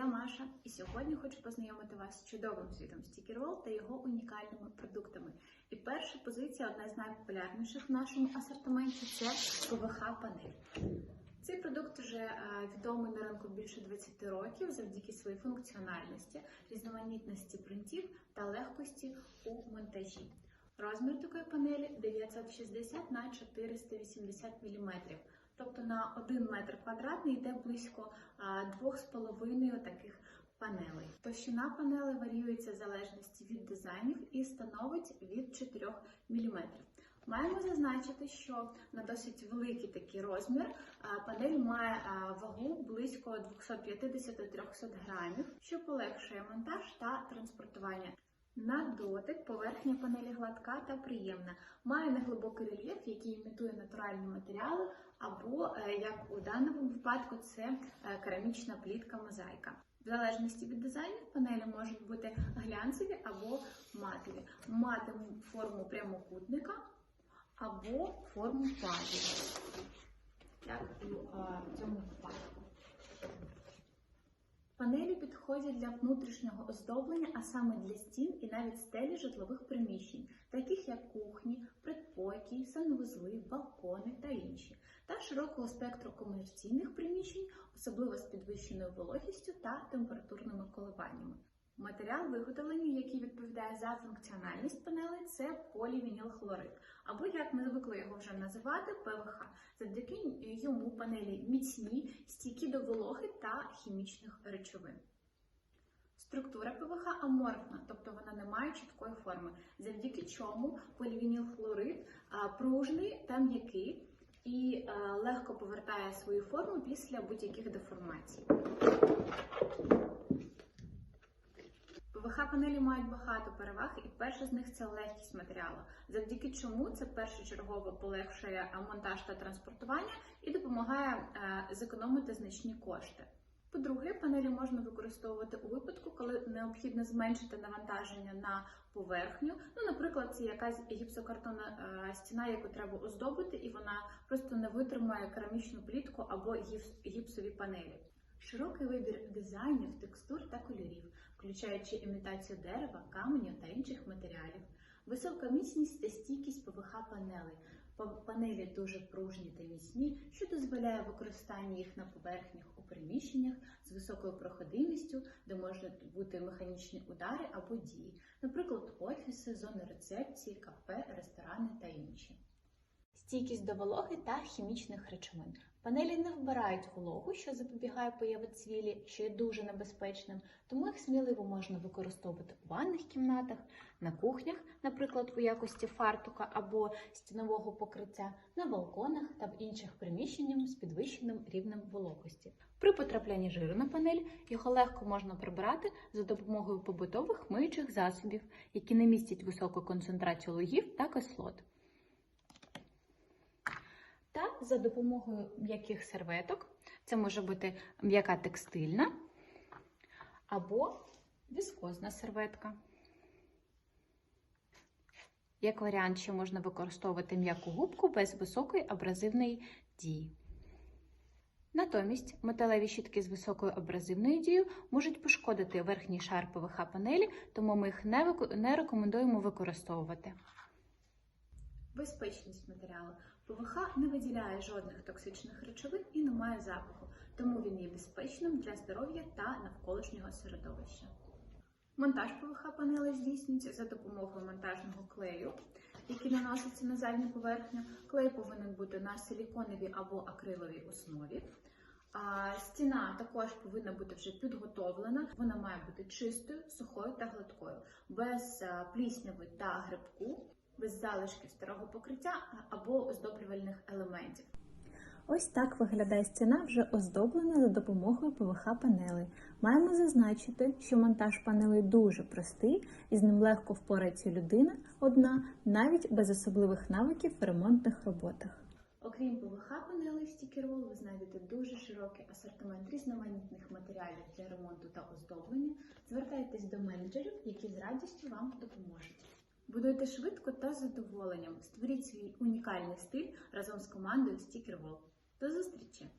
я Маша, і сьогодні хочу познайомити вас з чудовим світом стікервол та його унікальними продуктами. І перша позиція, одна з найпопулярніших в нашому асортименті, це ПВХ панель. Цей продукт вже е, відомий на ринку більше 20 років завдяки своїй функціональності, різноманітності принтів та легкості у монтажі. Розмір такої панелі 960 на 480 мм. Тобто на 1 метр квадратний йде близько а, 2,5 таких панелей. Товщина панелей варіюється в залежності від дизайнів і становить від 4 мм. Маємо зазначити, що на досить великий такий розмір панель має вагу близько 250-300 грамів, що полегшує монтаж та транспортування. На дотик поверхня панелі гладка та приємна. Має неглибокий рельєф, який імітує натуральні матеріали, або, е, як у даному випадку, це е, керамічна плітка мозаїка. В залежності від дизайнів панелі можуть бути глянцеві або матові, мати форму прямокутника або форму пазі, як у е, цьому випадку. Панелі підходять для внутрішнього оздоблення, а саме для стін і навіть стелі житлових приміщень, таких як кухні, предпокій, санвузли, балкони та інші, та широкого спектру комерційних приміщень, особливо з підвищеною вологістю та температурними коливаннями. Матеріал виготовлення, який відповідає за функціональність панелей, це полівінілхлорид, або як ми звикли його вже називати ПВХ. Завдяки йому панелі міцні, та хімічних речовин. Структура ПВХ аморфна, тобто вона не має чіткої форми, завдяки чому полівінілхлорид пружний та м'який і легко повертає свою форму після будь-яких деформацій. ПВХ панелі мають багато переваг, і перша з них це легкість матеріалу, завдяки чому це першочергово полегшує монтаж та транспортування і допомагає зекономити значні кошти. По-друге, панелі можна використовувати у випадку, коли необхідно зменшити навантаження на поверхню. Ну, наприклад, це якась гіпсокартонна е, стіна, яку треба оздобити, і вона просто не витримає керамічну плітку або гіпсові панелі. Широкий вибір дизайнів, текстур та кольорів, включаючи імітацію дерева, каменю та інших матеріалів, висока міцність та стійкість ПВХ панелей. Панелі дуже пружні та міцні, що дозволяє використання їх на поверхнях у приміщеннях з високою проходимістю, де можуть бути механічні удари або дії, наприклад, офіси, зони рецепції, кафе, ресторани та інші. Стійкість до вологи та хімічних речовин. Панелі не вбирають вологу, що запобігає появи цвілі, що є дуже небезпечним, тому їх сміливо можна використовувати у ванних кімнатах, на кухнях, наприклад, у якості фартука або стінового покриття, на балконах та в інших приміщеннях з підвищеним рівнем вологості. При потраплянні жиру на панель його легко можна прибирати за допомогою побутових миючих засобів, які не містять високу концентрацію логів та кислот за допомогою м'яких серветок, це може бути м'яка текстильна або віскозна серветка. Як варіант, ще можна використовувати м'яку губку без високої абразивної дії. Натомість металеві щітки з високою абразивною дією можуть пошкодити верхній шар ПВХ панелі, тому ми їх не рекомендуємо використовувати. Безпечність матеріалу. ПВХ не виділяє жодних токсичних речовин і не має запаху, тому він є безпечним для здоров'я та навколишнього середовища. Монтаж ПВХ панелей здійснюється за допомогою монтажного клею, який наноситься на задню поверхню. Клей повинен бути на силіконовій або акриловій основі. А стіна також повинна бути вже підготовлена. Вона має бути чистою, сухою та гладкою, без плісняви та грибку без залишків старого покриття або оздоблювальних елементів. Ось так виглядає стіна вже оздоблена за допомогою ПВХ панелей. Маємо зазначити, що монтаж панелей дуже простий і з ним легко впорається людина одна, навіть без особливих навиків в ремонтних роботах. Окрім ПВХ панелей стікерол, ви знайдете дуже широкий асортимент різноманітних матеріалів для ремонту та оздоблення. Звертайтесь до менеджерів, які з радістю вам допоможуть. Будуйте швидко та з задоволенням. Створіть свій унікальний стиль разом з командою Sticker Wall. До зустрічі!